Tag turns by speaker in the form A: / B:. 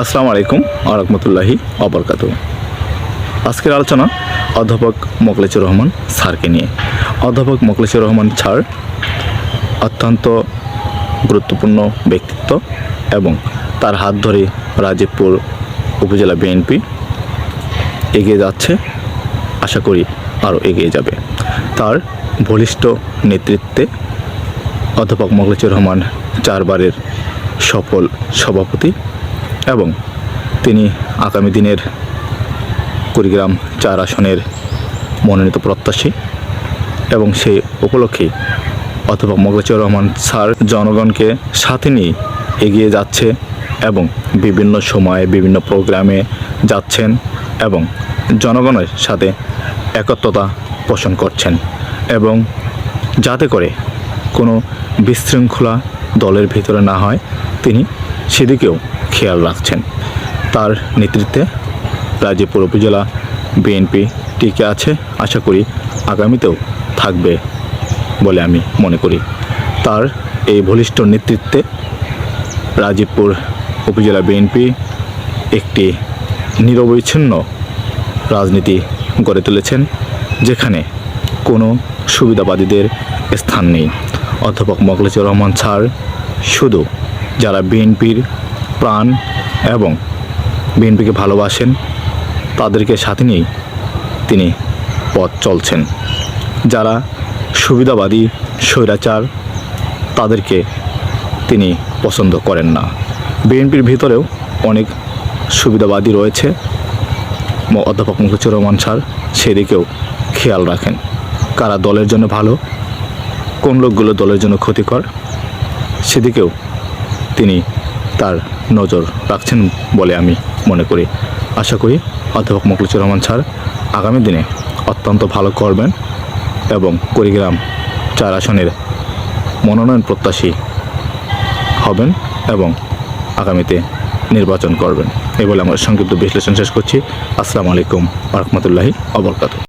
A: আসসালামু আলাইকুম আরহামতুল্লাহি অবরকাত আজকের আলোচনা অধ্যাপক মোকলেচুর রহমান স্যারকে নিয়ে। অধ্যাপক মোকলেচুর রহমান স্যার অত্যন্ত গুরুত্বপূর্ণ ব্যক্তিত্ব এবং তার হাত ধরে রাজীবপুর উপজেলা বিএনপি এগিয়ে যাচ্ছে, আশা করি আরও এগিয়ে যাবে। তার বলিষ্ঠ নেতৃত্বে অধ্যাপক মোগলেচুর রহমান চারবারের সফল সভাপতি এবং তিনি আগামী দিনের কুড়িগ্রাম চার আসনের মনোনীত প্রত্যাশী এবং সেই উপলক্ষে অথবা মোগলেচুর রহমান স্যার জনগণকে সাথে নিয়ে এগিয়ে যাচ্ছে এবং বিভিন্ন সময়ে বিভিন্ন প্রোগ্রামে যাচ্ছেন এবং জনগণের সাথে একত্রতা পোষণ করছেন এবং যাতে করে কোনো বিশৃঙ্খলা দলের ভিতরে না হয়, তিনি সেদিকেও খেয়াল রাখছেন। তার নেতৃত্বে রাজীবপুর উপজেলা বিএনপি টিকে আছে, আশা করি আগামীতেও থাকবে বলে আমি মনে করি। তার এই বলিষ্ঠ নেতৃত্বে রাজীবপুর উপজেলা বিএনপি একটি নিরবচ্ছিন্ন রাজনীতি গড়ে তুলেছেন, যেখানে কোনো সুবিধাবাদীদের স্থান নেই। অধ্যাপক মোগলেচুর রহমান স্যার, শুধু যারা বিএনপির প্রাণ এবং বিএনপিকে ভালোবাসেন, তাদেরকে সাথে নিয়েই তিনি পথ চলছেন। যারা সুবিধাবাদী, স্বৈরাচার, তাদেরকে তিনি পছন্দ করেন না। বিএনপির ভিতরেও অনেক সুবিধাবাদী রয়েছে। অধ্যাপক মুখুচুর রহমান স্যার সেদিকেও খেয়াল রাখেন। কারা দলের জন্য ভালো, কোন লোকগুলো দলের জন্য ক্ষতিকর, সেদিকেও তিনি তার নজর রাখছেন বলে আমি মনে করি। আশা করি অধ্যাপক মকলিচুর রহমান স্যার আগামী দিনে অত্যন্ত ভালো করবেন এবং কুড়িগ্রাম চার আসনের মনোনয়ন প্রত্যাশী হবেন এবং আগামীতে নির্বাচন করবেন। এই বলে আমার সংক্ষিপ্ত বিশ্লেষণ শেষ করছি। আসসালামু আলাইকুম রহমতুল্লাহি অবরকাত